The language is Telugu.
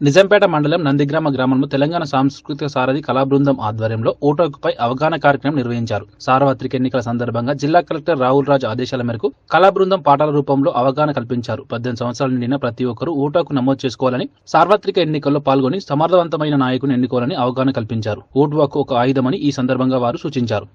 నిజాంపేట మండలం నందిగ్రామ గ్రామంలో తెలంగాణ సాంస్కృతిక సారథి కళా బృందం ఆధ్వర్యంలో ఓటు అవగాహన కార్యక్రమం నిర్వహించారు. సార్వత్రిక ఎన్నికల సందర్భంగా జిల్లా కలెక్టర్ రాహుల్ రాజ్ ఆదేశాల మేరకు కళా బృందం పాఠాల రూపంలో అవగాహన కల్పించారు. పద్దెనిమిది సంవత్సరాల నిండిన ప్రతి ఒక్కరూ ఓటు నమోదు చేసుకోవాలని సార్వత్రిక ఎన్నికల్లో పాల్గొని సమర్థవంతమైన నాయకుని ఎన్నుకోవాలని అవగాహన కల్పించారు. ఓటు హక్కు ఒక ఆయుధమని ఈ సందర్భంగా వారు సూచించారు.